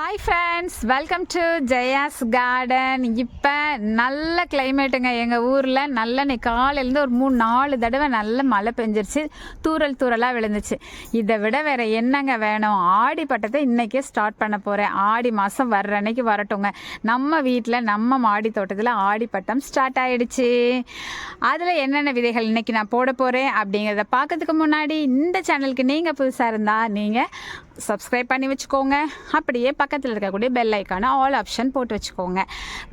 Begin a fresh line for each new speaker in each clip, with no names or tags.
Hi friends welcome to Jaya's garden இப்போ நல்ல கிளைமேட்டுங்க எங்கள் ஊரில் நல்ல காலையிலேருந்து ஒரு மூணு நாலு தடவை நல்ல மழை பெஞ்சிருச்சு. தூறல் தூறலாக விழுந்துச்சு. இதை விட வேறு என்னங்க வேணும்? ஆடி பட்டத்தை இன்றைக்கே ஸ்டார்ட் பண்ண போகிறேன் ஆடி மாதம் வர்ற அன்னைக்கு வரட்டுங்க. நம்ம வீட்டில் நம்ம மாடி தோட்டத்தில் ஆடி பட்டம் ஸ்டார்ட் ஆகிடுச்சு அதில் என்னென்ன விதைகள் இன்னைக்கு நான் போட போகிறேன் அப்படிங்கிறத பார்க்கறதுக்கு முன்னாடி இந்த சேனலுக்கு நீங்கள் புதுசாக இருந்தால் நீங்கள் சப்ஸ்கிரைப் பண்ணி வச்சுக்கோங்க. அப்படியே பக்கத்தில் இருக்கக்கூடிய பெல் ஐக்கான ஆல் ஆப்ஷன் போட்டு வச்சுக்கோங்க.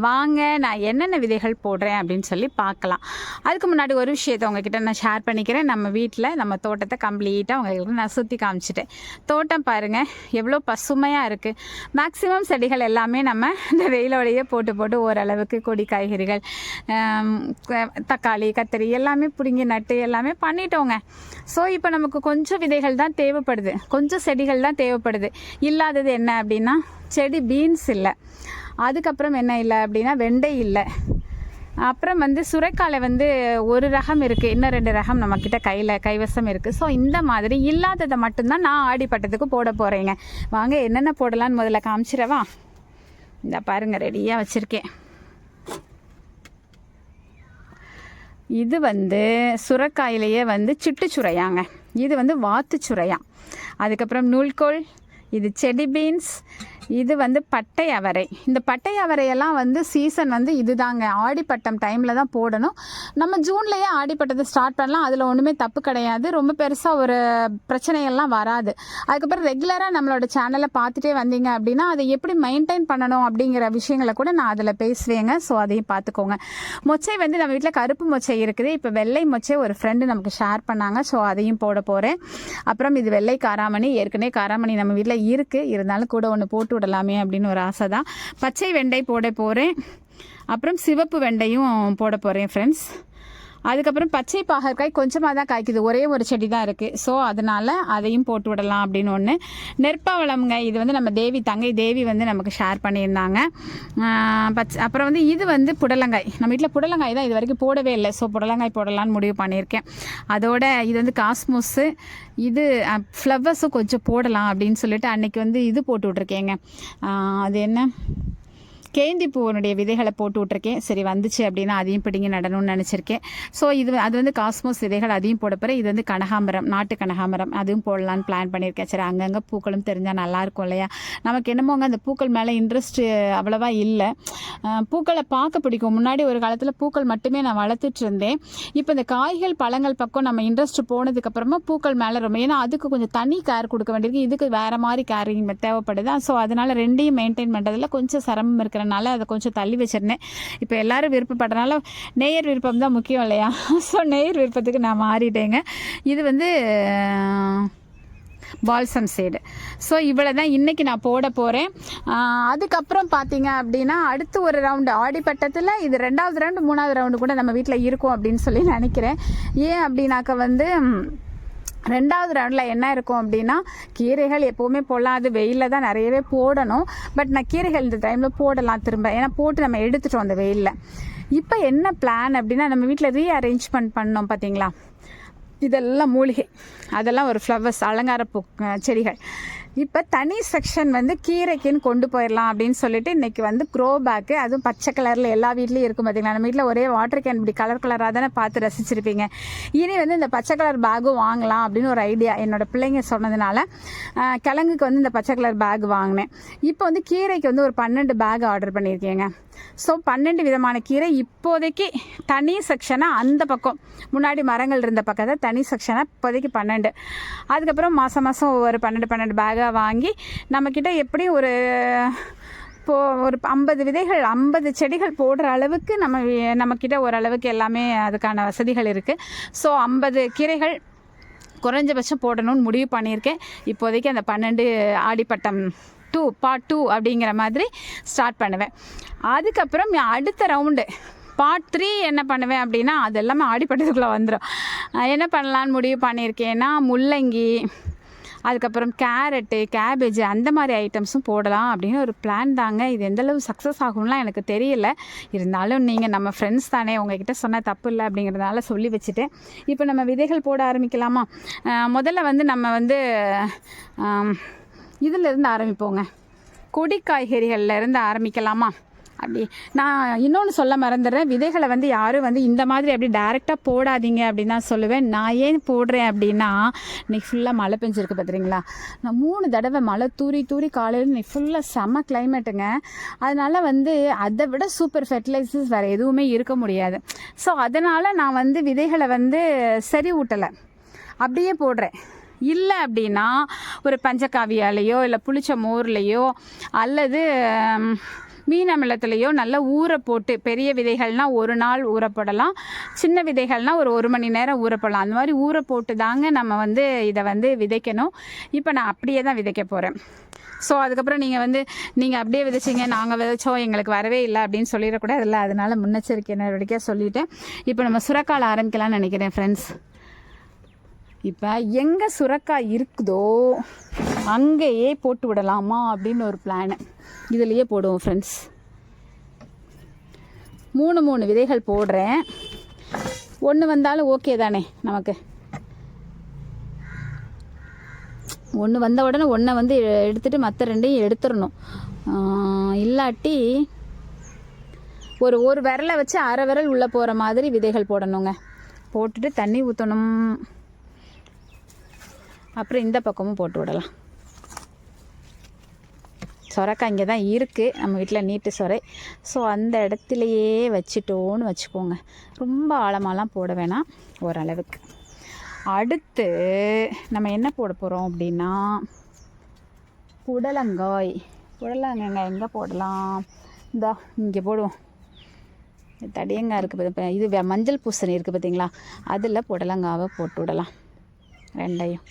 வாங்க நான் என்னென்ன விதைகள் போடுறேன் அப்படின்னு சொல்லி பார்க்கலாம். அதுக்கு முன்னாடி ஒரு விஷயத்தை உங்ககிட்ட நான் ஷேர் பண்ணிக்கிறேன். நம்ம வீட்டில் நம்ம தோட்டத்தை கம்ப்ளீட்டாக உங்களுக்கு நான் சுற்றி காமிச்சிட்டேன். தோட்டம் பாருங்கள் எவ்வளோ பசுமையாக இருக்குது மேக்ஸிமம் செடிகள் எல்லாமே நம்ம இந்த வெயிலோடையே போட்டு போட்டு ஓரளவுக்கு கொடி காய்கறிகள் தக்காளி கத்திரி எல்லாமே பிடுங்கி நட்டு எல்லாமே பண்ணிட்டோங்க. ஸோ இப்போ நமக்கு கொஞ்சம் விதைகள் தான் தேவைப்படுது. கொஞ்சம் செடிகள் தான் தேவைப்படுது. இல்லாதது என்ன அப்படின்னா செடி பீன்ஸ் இல்லை. அதுக்கப்புறம் என்ன இல்லை அப்படின்னா வெண்டை இல்லை. அப்புறம் வந்து சுரைக்காலை வந்து ஒரு ரகம் இருக்குது இன்னும் ரெண்டு ரகம் நம்மக்கிட்ட கையில் கைவசம் இருக்குது ஸோ இந்த மாதிரி இல்லாததை மட்டும்தான் நான் ஆடிப்பட்டத்துக்கு போட போகிறேங்க வாங்க என்னென்ன போடலான்னு முதல்ல காமிச்சிடவா? இந்த பாருங்கள் ரெடியாக வச்சுருக்கேன். இது வந்து சுரைக்காயிலேயே வந்து சிட்டுச்சுரையாங்க. இது வந்து வாத்து சுரையா அதுக்கப்புறம் நூல்கோல் இது செடி பீன்ஸ் இது வந்து பட்டை அவரை. இந்த பட்டை அவரையெல்லாம் வந்து சீசன் வந்து இதுதாங்க. ஆடிப்பட்டம் டைமில் தான் போடணும். நம்ம ஜூன்லேயே ஆடிப்பட்டத்தை ஸ்டார்ட் பண்ணலாம். அதில் ஒன்றுமே தப்பு கிடையாது. ரொம்ப பெருசாக ஒரு பிரச்சனையெல்லாம் வராது. அதுக்கப்புறம் ரெகுலராக நம்மளோட சேனலை பார்த்துட்டே வந்தீங்க அப்படின்னா அதை எப்படி மெயின்டைன் பண்ணணும் அப்படிங்கிற விஷயங்களை கூட நான் அதில் பேசுவேங்க. ஸோ அதையும் பார்த்துக்கோங்க. மொச்சை வந்து நம்ம வீட்டில் கருப்பு மொச்சை இருக்குது. இப்போ வெள்ளை மொச்சை ஒரு ஃப்ரெண்டு நமக்கு ஷேர் பண்ணாங்க. ஸோ அதையும் போட போகிறேன் அப்புறம் இது வெள்ளை காராமணி. ஏற்கனவே காராமணி நம்ம வீட்டில் இருக்குது இருந்தாலும் கூட ஒன்று போட்டு விடலாமே அப்படின்னு ஒரு ஆசை தான் பச்சை வெண்டை போட போகிறேன் அப்புறம் சிவப்பு வெண்டையும் போட போகிறேன் ஃப்ரெண்ட்ஸ் அதுக்கப்புறம் பச்சை பாகற்காய் கொஞ்சமாக தான் காய்க்குது. ஒரே ஒரு செடி தான் இருக்குது ஸோ அதனால் அதையும் போட்டு விடலாம் அப்படின்னு ஒன்று நெற்பாவளம்ங்க இது வந்து நம்ம தேவி தங்கை தேவி வந்து நமக்கு ஷேர் பண்ணியிருந்தாங்க. பச் பச்சை அப்புறம் வந்து இது வந்து புடலங்காய். நம்ம வீட்டில் புடலங்காய் தான் இது வரைக்கும் போடவே இல்லை. ஸோ புடலங்காய் போடலான்னு முடிவு பண்ணியிருக்கேன். அதோட இது வந்து காஸ்மோஸு இது ஃப்ளவர்ஸும் கொஞ்சம் போடலாம் அப்படின்னு சொல்லிட்டு அன்னைக்கு வந்து இது போட்டு விட்ருக்கேங்க அது என்ன? கேந்தி பூவனுடைய விதைகளை போட்டு விட்ருக்கேன் சரி வந்துச்சு அப்படின்னா அதையும் பிடிங்கி நடணும்னு நினச்சிருக்கேன். ஸோ இது அது வந்து காஸ்மோஸ் விதைகள் அதையும் போட போகிறேன் இது வந்து கனகாம்பரம் நாட்டு கனகாமரம் அதுவும் போடலான்னு பிளான் பண்ணியிருக்கேன். சரி அங்கங்கே பூக்களும் தெரிஞ்சால் நல்லாயிருக்கும் இல்லையா? நமக்கு என்னமோங்க அந்த பூக்கள் மேலே இன்ட்ரெஸ்ட் அவ்வளோவா இல்லை. பூக்களை பார்க்க பிடிக்கும். முன்னாடி ஒரு காலத்தில் பூக்கள் மட்டுமே நான் வளர்த்துட்டு இருந்தேன். இப்போ இந்த காய்கள் பழங்கள் பக்கம் நம்ம இன்ட்ரெஸ்ட் போனதுக்கப்புறமா பூக்கள் மேலே ரொம்ப ஏன்னா அதுக்கு கொஞ்சம் தனி கேர் கொடுக்க வேண்டியிருக்கு. இதுக்கு வேறு மாதிரி கேரிங் தேவைப்படுது? ஸோ அதனால் ரெண்டையும் மெயின்டைன் பண்ணுறதுல கொஞ்சம் சிரமம் இருக்கிற இருக்கிறனால அதை கொஞ்சம் தள்ளி வச்சிருந்தேன். இப்போ எல்லாரும் விருப்பப்படுறனால நேயர் விருப்பம் தான் முக்கியம் இல்லையா? ஸோ நேயர் விருப்பத்துக்கு நான் மாறிட்டேங்க. இது வந்து பால்சம் சைடு ஸோ இவ்வளோ தான் இன்றைக்கி நான் போட போகிறேன் அதுக்கப்புறம் பார்த்தீங்க அப்படின்னா அடுத்து ஒரு ரவுண்டு ஆடிப்பட்டத்தில் இது ரெண்டாவது ரவுண்டு மூணாவது ரவுண்டு கூட நம்ம வீட்டில் இருக்கும் அப்படின்னு சொல்லி நினைக்கிறேன். ஏன் அப்படின்னாக்க வந்து ரெண்டாவது ரவுண்டில் என்ன இருக்கும் அப்படின்னா கீரைகள் எப்போவுமே போடலாம் அது வெயிலில் தான் நிறையவே போடணும். பட் நான் கீரைகள் இந்த டைமில் போடலாம் திரும்ப. ஏன்னா போட்டு நம்ம எடுத்துட்டோம் அந்த வெயிலில். இப்போ என்ன பிளான் அப்படின்னா நம்ம வீட்டில் ரீ அரேஞ்ச்மெண்ட் பண்ணோம் பார்த்தீங்களா இதெல்லாம் மூலிகை. அதெல்லாம் ஒரு ஃப்ளவர்ஸ் அலங்கார பூ செடிகள். இப்போ தனி செக்ஷன் வந்து கீரைக்குன்னு கொண்டு போயிடலாம் அப்படின்னு சொல்லிட்டு இன்றைக்கி வந்து க்ரோ பேக்கு அதுவும் பச்சை கலரில் எல்லா வீட்லேயும் இருக்கும் பார்த்தீங்களா நம்ம வீட்டில் ஒரே வாட்டர் கேன் இப்படி கலர் கலராக தானே பார்த்து ரசிச்சிருப்பீங்க. இனி வந்து இந்த பச்சை கலர் பேக்கும் வாங்கலாம் அப்படின்னு ஒரு ஐடியா என்னோட பிள்ளைங்க சொன்னதுனால கிழங்குக்கு வந்து இந்த பச்சை கலர் பேக் வாங்கினேன். இப்போ வந்து கீரைக்கு வந்து ஒரு பன்னெண்டு பேக் ஆர்டர் பண்ணியிருக்கேங்க. ஸோ பன்னெண்டு விதமான கீரை இப்போதைக்கு தனி செக்ஷனாக அந்த பக்கம். முன்னாடி மரங்கள் இருந்த பக்கத்தை தனி செக்ஷனாக இப்போதைக்கு பன்னெண்டு. அதுக்கப்புறம் மாதம் மாதம் ஒவ்வொரு பன்னெண்டு பன்னெண்டு பேகாக வாங்கி நம்மக்கிட்ட எப்படியும் ஒரு இப்போ ஒரு ஐம்பது விதைகள் ஐம்பது செடிகள் போடுற அளவுக்கு நம்ம நம்மக்கிட்ட ஓரளவுக்கு எல்லாமே அதுக்கான வசதிகள் இருக்குது ஸோ ஐம்பது கீரைகள் குறைஞ்சபட்சம் போடணும்னு முடிவு பண்ணியிருக்கேன். இப்போதைக்கு அந்த பன்னெண்டு ஆடிப்பட்டம் டூ பார்ட் டூ அப்படிங்கிற மாதிரி ஸ்டார்ட் பண்ணுவேன். அதுக்கப்புறம் அடுத்த ரவுண்டு பார்ட் த்ரீ என்ன பண்ணுவேன் அப்படின்னா அது எல்லாமே ஆடிப்பட்டதுக்குள்ளே வந்துடும் என்ன பண்ணலான்னு முடிவு பண்ணியிருக்கேன்னா முள்ளங்கி அதுக்கப்புறம் கேரட்டு கேபேஜ் அந்த மாதிரி ஐட்டம்ஸும் போடலாம் அப்படின்னு ஒரு பிளான் தாங்க. இது எந்த அளவு சக்ஸஸ் ஆகும்லாம் எனக்கு தெரியல. இருந்தாலும் நீங்கள் நம்ம ஃப்ரெண்ட்ஸ் தானே உங்ககிட்ட சொன்ன தப்பு இல்லை அப்படிங்கிறதுனால சொல்லி வச்சுட்டேன். இப்போ நம்ம விதைகள் போட ஆரம்பிக்கலாமா? முதல்ல வந்து நம்ம வந்து இதிலிருந்து ஆரம்பிப்போங்க. கொடி காய்கறிகளில் இருந்து ஆரம்பிக்கலாமா? அப்படி. நான் இன்னொன்று சொல்ல மறந்துடுறேன். விதைகளை வந்து யாரும் வந்து இந்த மாதிரி அப்படி டைரெக்டாக போடாதீங்க அப்படின்னு தான் சொல்லுவேன். நான் ஏன் போடுறேன் அப்படின்னா இன்னைக்கு ஃபுல்லாக மழை பெஞ்சிருக்கு பார்த்துறீங்களா நான் மூணு தடவை மழை தூரி தூரி காலையில் இன்னைக்கு ஃபுல்லாக செம்ம கிளைமேட்டுங்க அதனால் வந்து அதை விட சூப்பர் ஃபெர்டிலைசர்ஸ் வேறு எதுவுமே இருக்க முடியாது. ஸோ அதனால் நான் வந்து விதைகளை வந்து சரி ஊட்டலை அப்படியே போடுறேன். இல்லை அப்படின்னா ஒரு பஞ்சக்காவியாலேயோ இல்லை புளிச்ச மோர்லேயோ அல்லது ம், மீன் அமிலத்துலேயோ நல்லா ஊற போட்டு பெரிய விதைகள்னால் ஒரு நாள் ஊறப்படலாம். சின்ன விதைகள்னால் ஒரு ஒரு மணி நேரம் ஊறப்படலாம். அந்த மாதிரி ஊற போட்டு தாங்க நம்ம வந்து இதை வந்து விதைக்கணும். இப்போ நான் அப்படியே தான் விதைக்க போகிறேன் ஸோ அதுக்கப்புறம் நீங்கள் வந்து நீங்கள் அப்படியே விதைச்சிங்க நாங்கள் விதைச்சோம் எங்களுக்கு வரவே இல்லை அப்படின்னு சொல்லிடக்கூடாதுல்ல. அதனால முன்னெச்சரிக்கை நடவடிக்கையாக சொல்லிவிட்டு இப்போ நம்ம சுரக்கால் ஆரம்பிக்கலாம்னு நினைக்கிறேன் ஃப்ரெண்ட்ஸ் இப்போ எங்கே சுரக்காய் இருக்குதோ அங்கேயே போட்டு விடலாமா அப்படின்னு ஒரு பிளானு இதுலேயே போடுவோம் ஃப்ரெண்ட்ஸ் மூணு மூணு விதைகள் போடுறேன். ஒன்று வந்தாலும் ஓகே தானே நமக்கு? ஒன்று வந்த உடனே ஒன்றை வந்து எ- எடுத்துட்டு மற்ற ரெண்டையும் எடுத்துடணும். இல்லாட்டி ஒரு ஒரு விரலை வச்சு அரை விரல் உள்ளே போகிற மாதிரி விதைகள் போடணுங்க. போட்டுட்டு தண்ணி ஊற்றணும் அப்புறம் இந்த பக்கமும் போட்டு விடலாம். சொரக்காய் இங்கே தான் இருக்குது நம்ம வீட்டில் நீட்டு சொரை. ஸோ அந்த இடத்துலையே வச்சிட்டோன்னு வச்சுக்கோங்க. ரொம்ப ஆழமாலாம் போட வேணாம் ஓரளவுக்கு. அடுத்து நம்ம என்ன போட போகிறோம் அப்படின்னா புடலங்காய். புடலங்காய் எங்கே போடலாம்? இந்தா இங்கே போடுவோம். தடியங்காய் இருக்குது இது மஞ்சள் பூசணி இருக்குது பார்த்தீங்களா அதில் புடலங்காவை போட்டு விடலாம். ரெண்டையும்.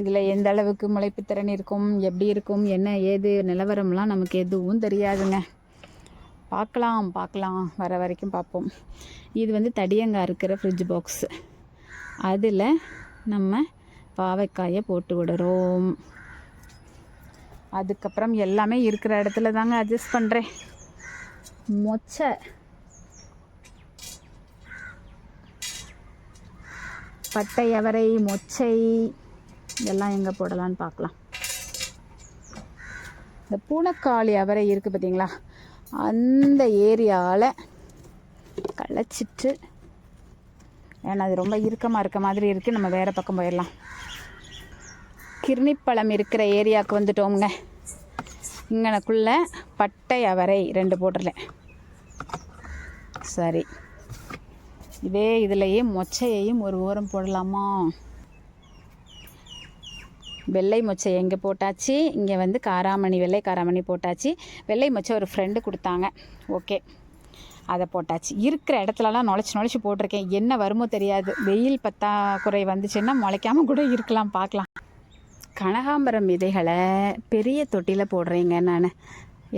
இதில் எந்த அளவுக்கு முளைப்பு திறன் இருக்கும் எப்படி இருக்கும் என்ன ஏது நிலவரம்லாம் நமக்கு எதுவும் தெரியாதுங்க. பார்க்கலாம் பார்க்கலாம். வர வரைக்கும் பார்ப்போம். இது வந்து தடியங்காய் இருக்கிற ஃப்ரிட்ஜ் பாக்ஸ் அதில் நம்ம பாவைக்காயை போட்டு விடுறோம். அதுக்கப்புறம் எல்லாமே இருக்கிற இடத்துல தாங்க அட்ஜஸ்ட் பண்ணுறேன் மொச்சை. பட்டை அவரை மொச்சை. இதெல்லாம் எங்கே போடலான்னு பார்க்கலாம் இந்த பூனைக்காளி அவரை இருக்குது பார்த்தீங்களா அந்த ஏரியாவில் களைச்சிட்டு ஏன்னா அது ரொம்ப இறுக்கமாக இருக்க மாதிரி இருக்குது நம்ம வேறு பக்கம் போயிடலாம். கிர்ணிப்பழம் இருக்கிற ஏரியாவுக்கு வந்துட்டோம்ங்க. இங்கனக்குள்ள பட்டை அவரை ரெண்டு போட்டுறேன் சரி. இதே இதுலேயே மொச்சையையும் ஒரு ஓரம் போடலாமா? வெள்ளை மொச்சை எங்கே போட்டாச்சு? இங்கே வந்து காராமணி வெள்ளை காராமணி போட்டாச்சு. வெள்ளை மொச்சை ஒரு ஃப்ரெண்டு கொடுத்தாங்க. ஓகே அதை போட்டாச்சு. இருக்கிற இடத்துலலாம் நுழைச்சி நுழைச்சி போட்டிருக்கேன். என்ன வருமோ தெரியாது. வெயில் பத்தாக்குறை வந்துச்சுன்னா முளைக்காம கூட இருக்கலாம் பார்க்கலாம். கனகாம்பரம் விதைகளை பெரிய தொட்டியில் போடுறேங்க நான்.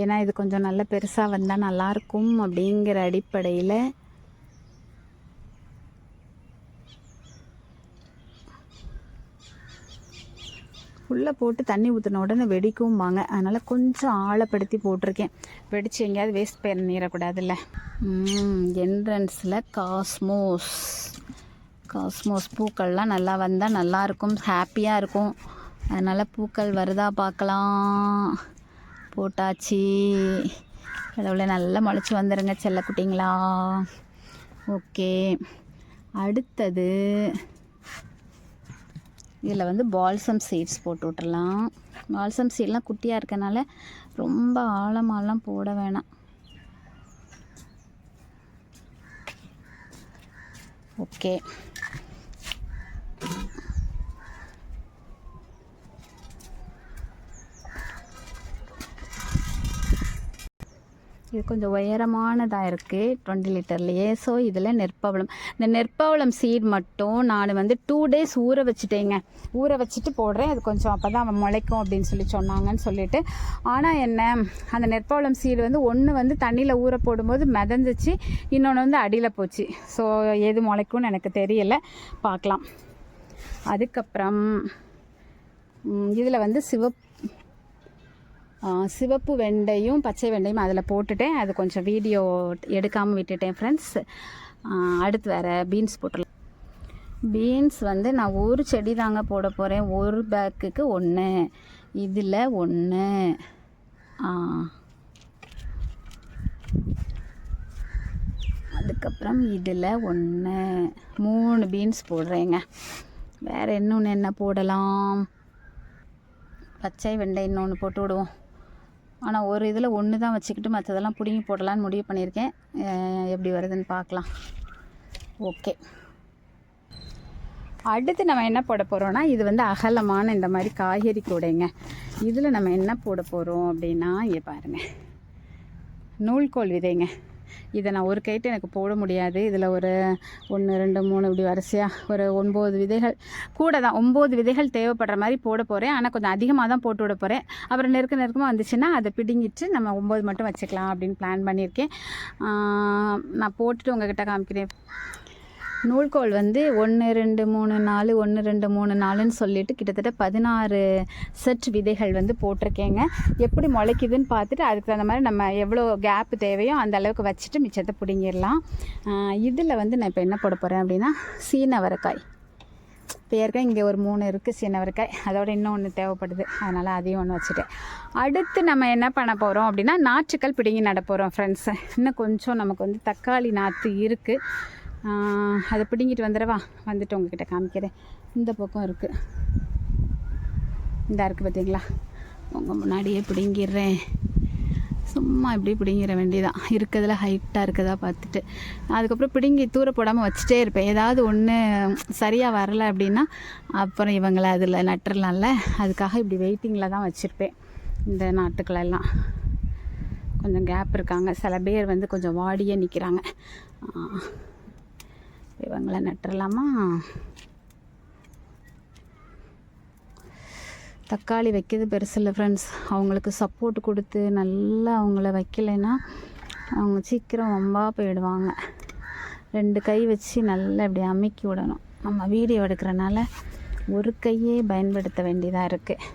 ஏன்னா இது கொஞ்சம் நல்ல பெருசாக வந்தால் நல்லாயிருக்கும் அப்படிங்கிற அடிப்படையில் உள்ளே போட்டு தண்ணி ஊற்றின உடனே வெடிக்கும்பாங்க. அதனால் கொஞ்சம் ஆழப்படுத்தி போட்டிருக்கேன். வெடித்து எங்கேயாவது வேஸ்ட் பண்ணிடக்கூடாதுல்ல என்ட்ரன்ஸில் காஸ்மோஸ் காஸ்மோஸ் பூக்கள்லாம் நல்லா வந்தால் நல்லாயிருக்கும் ஹாப்பியாக இருக்கும். அதனால் பூக்கள் வருதா பார்க்கலாம். போட்டாச்சு. கடவுளே நல்லா முளைச்சி வந்துடுங்க செல்லக்குட்டிங்களா. ஓகே. அடுத்தது இதில் வந்து பால்சம் சீட்ஸ் போட்டு விட்டுறலாம். பால்சம் சீட்லாம் குட்டியாக இருக்கனால ரொம்ப ஆழமாலாம் போட வேணாம். ஓகே. இது கொஞ்சம் உயரமானதாக இருக்குது டுவெண்ட்டி லிட்டர்லேயே ஸோ இதில் நெற்பவளம். இந்த நெற்பவளம் சீட் மட்டும் நான் வந்து டூ டேஸ் ஊற வச்சுட்டேங்க. ஊற வச்சுட்டு போடுறேன். அது கொஞ்சம் அப்போ தான் முளைக்கும் அப்படின்னு சொல்லி சொன்னாங்கன்னு சொல்லிட்டு. ஆனால் என்ன அந்த நெற்பவளம் சீடு வந்து ஒன்று வந்து தண்ணியில் ஊற போடும்போது மிதந்துச்சு. இன்னொன்று வந்து அடியில் போச்சு. ஸோ எது முளைக்கும்னு எனக்கு தெரியல. பார்க்கலாம். அதுக்கப்புறம் இதில் வந்து சிவப்பு சிவப்பு வெண்டையும் பச்சை வெண்டையும் அதில் போட்டுட்டேன். அது கொஞ்சம் வீடியோ எடுக்காமல் விட்டுட்டேன் ஃப்ரெண்ட்ஸ் அடுத்து வேறு பீன்ஸ் போட்டுடலாம். பீன்ஸ் வந்து நான் ஒரு செடி தாங்க போட போகிறேன் ஒரு பேக்குக்கு ஒன்று இதில் ஒன்று அதுக்கப்புறம் இதில் ஒன்று மூணு பீன்ஸ் போடுறேங்க. வேறு இன்னொன்று என்ன போடலாம்? பச்சை வெண்டை இன்னொன்று போட்டு விடுவோம். ஆனால் ஒரு இதில் ஒன்று தான் வச்சுக்கிட்டு மற்றதெல்லாம் பிடுங்கி போடலான்னு முடிவு பண்ணியிருக்கேன். எப்படி வருதுன்னு பார்க்கலாம். ஓகே. அடுத்து நம்ம என்ன போட போகிறோன்னா இது வந்து அகலமான இந்த மாதிரி காய்கறி கூடைங்க. இதில் நம்ம என்ன போட போகிறோம் அப்படின்னா இங்கே பாருங்கள் நூல்கோல் விதைங்க. இதை நான் ஒரு கைட்டு எனக்கு போட முடியாது. இதில் ஒரு ஒன்று ரெண்டு மூணு இப்படி வரிசையாக ஒரு ஒம்பது விதைகள் கூட தான். ஒம்பது விதைகள் தேவைப்படுற மாதிரி போட போகிறேன் ஆனால் கொஞ்சம் அதிகமாக தான் போட்டு விட போகிறேன் அப்புறம் நெருக்க நெருக்கமாக வந்துச்சுன்னா அதை பிடுங்கிட்டு நம்ம ஒம்பது மட்டும் வச்சுக்கலாம் அப்படின்னு பிளான் பண்ணியிருக்கேன். நான் போட்டுட்டு உங்ககிட்ட காமிக்கிறேன். நூல்கோல் வந்து ஒன்று ரெண்டு மூணு நாலு ஒன்று ரெண்டு மூணு நாலுன்னு சொல்லிட்டு கிட்டத்தட்ட பதினாறு செட் விதைகள் வந்து போட்டிருக்கேங்க. எப்படி முளைக்குதுன்னு பார்த்துட்டு அதுக்கு தகுந்த மாதிரி நம்ம எவ்வளோ கேப் தேவையோ அந்த அளவுக்கு வச்சுட்டு மிச்சத்தை பிடுங்கிடலாம். இதில் வந்து நான் இப்போ என்ன போட போகிறேன் அப்படின்னா சீனவரக்காய். பேருக்காய் இங்கே ஒரு மூணு இருக்குது சீனவரக்காய். அதோட இன்னும் ஒன்று தேவைப்படுது. அதனால் அதையும் ஒன்று வச்சுட்டேன். அடுத்து நம்ம என்ன பண்ண போகிறோம் அப்படின்னா நாற்றுக்கள் பிடுங்கி நட போகிறோம் ஃப்ரெண்ட்ஸு இன்னும் கொஞ்சம் நமக்கு வந்து தக்காளி நாற்று இருக்குது அதை பிடுங்கிட்டு வந்துடவா வந்துட்டு உங்ககிட்ட காமிக்கிறேன். இந்த பக்கம் இருக்குது இந்த இருக்குது பார்த்தீங்களா உங்கள் முன்னாடியே பிடுங்கிடுறேன். சும்மா இப்படி பிடுங்கிற வேண்டியதான் இருக்கிறதுல ஹைட்டாக இருக்குதா பார்த்துட்டு. அதுக்கப்புறம் பிடுங்கி தூர போடாமல் வச்சுட்டே இருப்பேன். ஏதாவது ஒன்று சரியாக வரலை அப்படின்னா அப்புறம் இவங்களை அதில் நட்டுறலாம்ல. அதுக்காக இப்படி வெயிட்டிங்கில் தான் வச்சுருப்பேன். இந்த நாட்டுக்களெல்லாம் கொஞ்சம் கேப் இருக்காங்க. சில பேர் வந்து கொஞ்சம் வாடியே நிற்கிறாங்க இவங்களை நட்டுறலாமா? தக்காளி வைக்கிறது பெருசு இல்லை ஃப்ரெண்ட்ஸ் அவங்களுக்கு சப்போர்ட் கொடுத்து நல்லா அவங்கள வைக்கலைன்னா அவங்க சீக்கிரம் வம்பா போயிடுவாங்க. ரெண்டு கை வச்சு நல்லா இப்படி அமைக்கி விடணும். நம்ம வீடியோ எடுக்கிறனால ஒரு கையே பயன்படுத்த வேண்டியதாக இருக்குது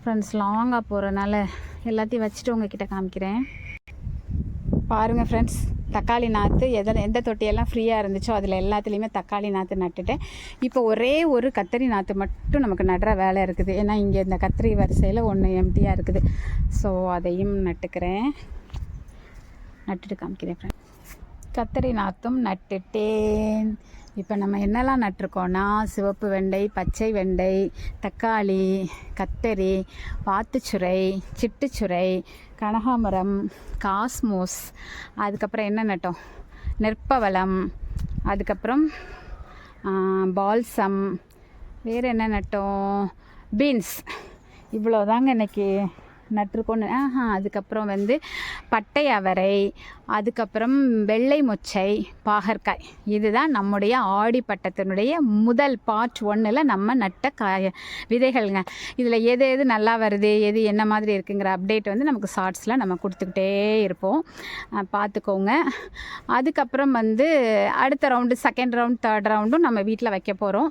ஃப்ரெண்ட்ஸ் லாங்காக போகிறனால எல்லாத்தையும் வச்சுட்டு உங்ககிட்ட காமிக்கிறேன். பாருங்கள் ஃப்ரெண்ட்ஸ் தக்காளி நாற்று எதில் எந்த தொட்டியெல்லாம் ஃப்ரீயாக இருந்துச்சோ அதில் எல்லாத்துலேயுமே தக்காளி நாற்று நட்டுட்டேன். இப்போ ஒரே ஒரு கத்திரி நாற்று மட்டும் நமக்கு நடுற வேலை இருக்குது. ஏன்னா இங்கே இந்த கத்திரி வரிசையில் ஒன்று எம்டியாக இருக்குது. ஸோ அதையும் நட்டுக்கிறேன். நட்டுட்டு காமிக்கிறேன் ஃப்ரெண்ட் கத்திரி நாற்றும் நட்டுட்டேன். இப்போ நம்ம என்னெல்லாம் நட்டிருக்கோன்னா சிவப்பு வெண்டை பச்சை வெண்டை தக்காளி கத்தரி வாத்துச்சுரை சிட்டுச்சுரை கனகாமரம் காஸ்மோஸ் அதுக்கப்புறம் என்ன நட்டோம்? நெற்பவளம் அதுக்கப்புறம் பால்சம் வேறு என்ன நட்டோம்? பீன்ஸ். இவ்வளோதாங்க இன்றைக்கி நட்டிருக்கோன்னு. ஆஹா அதுக்கப்புறம் வந்து பட்டை அவரை அதுக்கப்புறம் வெள்ளை மொச்சை பாகற்காய். இதுதான் நம்முடைய ஆடி பட்டத்தினுடைய முதல் பார்ட் ஒன்றில் நம்ம நட்ட காய விதைகள்ங்க. இதில் எது எது நல்லா வருது எது என்ன மாதிரி இருக்குங்கிற அப்டேட் வந்து நமக்கு ஷார்ட்ஸில் நம்ம கொடுத்துக்கிட்டே இருப்போம். பார்த்துக்கோங்க அதுக்கப்புறம் வந்து அடுத்த ரவுண்டு செகண்ட் ரவுண்ட் தேர்ட் ரவுண்டும் நம்ம வீட்டில் வைக்க போகிறோம்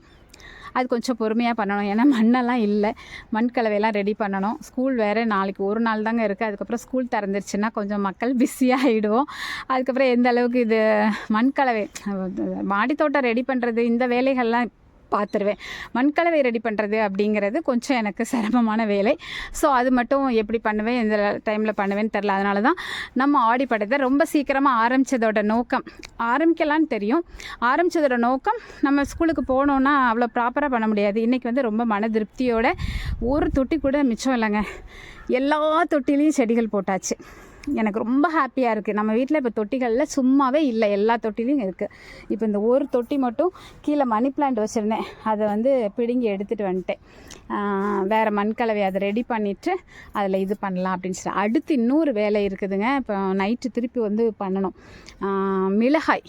அது கொஞ்சம் பொறுமையாக பண்ணணும். ஏன்னா மண்ணெல்லாம் இல்லை. மண் கலவையெல்லாம் ரெடி பண்ணணும். ஸ்கூல் வேறு நாளைக்கு ஒரு நாள் தாங்க இருக்குது அதுக்கப்புறம் ஸ்கூல் திறந்துருச்சுன்னா கொஞ்சம் மக்கள் பிஸியாக ஆகிடுவோம் அதுக்கப்புறம் எந்த அளவுக்கு இது மண் கலவை ரெடி பண்ணுறது இந்த வேலைகள்லாம் பார்த்துருவேன். மண்கலவை ரெடி பண்ணுறது அப்படிங்கிறது கொஞ்சம் எனக்கு சிரமமான வேலை. ஸோ அது மட்டும் எப்படி பண்ணுவேன் எந்த டைமில் பண்ணுவேன்னு தெரில அதனால தான் நம்ம ஆடி படத்தை ரொம்ப சீக்கிரமாக ஆரம்பித்ததோட நோக்கம். ஆரம்பிக்கலான்னு தெரியும். ஆரம்பித்ததோட நோக்கம் நம்ம ஸ்கூலுக்கு போனோன்னா அவ்வளோ ப்ராப்பராக பண்ண முடியாது. இன்றைக்கி வந்து ரொம்ப மன திருப்தியோட ஒரு தொட்டி கூட மிச்சம் இல்லைங்க. எல்லா தொட்டிலையும் செடிகள் போட்டாச்சு. எனக்கு ரொம்ப ஹாப்பியாக இருக்குது நம்ம வீட்டில் இப்போ தொட்டிகளில் சும்மாவே இல்லை. எல்லா தொட்டிலையும் இருக்குது இப்போ இந்த ஒரு தொட்டி மட்டும் கீழே மணி பிளான்ட் வச்சுருந்தேன். அதை வந்து பிடுங்கி எடுத்துகிட்டு வந்துட்டேன். வேறு மண் கலவை அதை ரெடி பண்ணிவிட்டு அதில் இது பண்ணலாம் அப்படின்னு சொல்லி அடுத்து இன்னொரு வேலை இருக்குதுங்க. இப்போ நைட்டு திருப்பி வந்து பண்ணணும். மிளகாய்.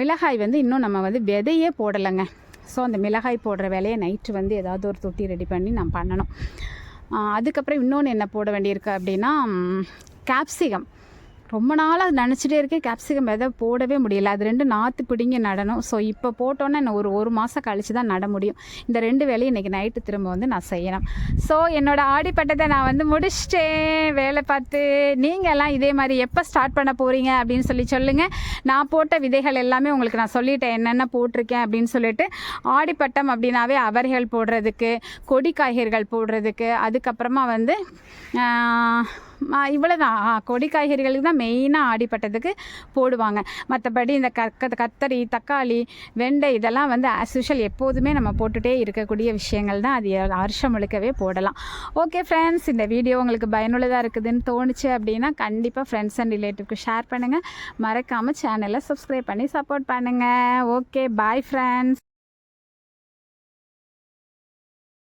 மிளகாய் வந்து இன்னும் நம்ம வந்து விதையே போடலைங்க. ஸோ அந்த மிளகாய் போடுற வேலையை நைட்டு வந்து ஏதாவது ஒரு தொட்டி ரெடி பண்ணி நான் பண்ணணும். அதுக்கப்புறம் இன்னொன்று என்ன போட வேண்டியிருக்கு அப்படின்னா கேப்சிகம் ரொம்ப நாளாக நினச்சிட்டே இருக்கேன். கேப்சிகம் விதை போடவே முடியல. அது ரெண்டு நாற்று பிடிங்கி நடணும். ஸோ இப்போ போட்டோன்னே இன்னும் ஒரு ஒரு மாதம் கழித்து தான் நட முடியும். இந்த ரெண்டு வேலையும் இன்றைக்கி நைட்டு திரும்ப வந்து நான் செய்யணும். ஸோ என்னோடய ஆடிப்பட்டத்தை நான் வந்து முடிச்சிட்டேன். வேலை பார்த்து நீங்கள் எல்லாம் இதே மாதிரி எப்போ ஸ்டார்ட் பண்ண போகிறீங்க அப்படின்னு சொல்லி சொல்லுங்கள் நான் போட்ட விதைகள் எல்லாமே உங்களுக்கு நான் சொல்லிட்டேன். என்னென்ன போட்டிருக்கேன் அப்படின்னு சொல்லிட்டு ஆடிப்பட்டம் அப்படின்னாவே அவரைகள் போடுறதுக்கு கொடி காய்கறிகள் போடுறதுக்கு அதுக்கப்புறமா வந்து இவ்வளோ தான் கொடி காய்கறிகளுக்கு தான் மெயினாக ஆடிப்பட்டதுக்கு போடுவாங்க. மற்றபடி இந்த கக்க கத்தரி தக்காளி வெண்டை இதெல்லாம் வந்து ஆஸ் எப்போதுமே நம்ம போட்டுகிட்டே இருக்கக்கூடிய விஷயங்கள் தான். அது வருஷம் முழுக்கவே போடலாம். ஓகே ஃப்ரெண்ட்ஸ் இந்த வீடியோ உங்களுக்கு பயனுள்ளதாக இருக்குதுன்னு தோணுச்சு அப்படின்னா கண்டிப்பாக ஃப்ரெண்ட்ஸ் அண்ட் ரிலேட்டிவ்க்கு ஷேர் பண்ணுங்கள் மறக்காமல் சேனலை சப்ஸ்கிரைப் பண்ணி சப்போர்ட் பண்ணுங்கள் ஓகே பாய் ஃப்ரெண்ட்ஸ்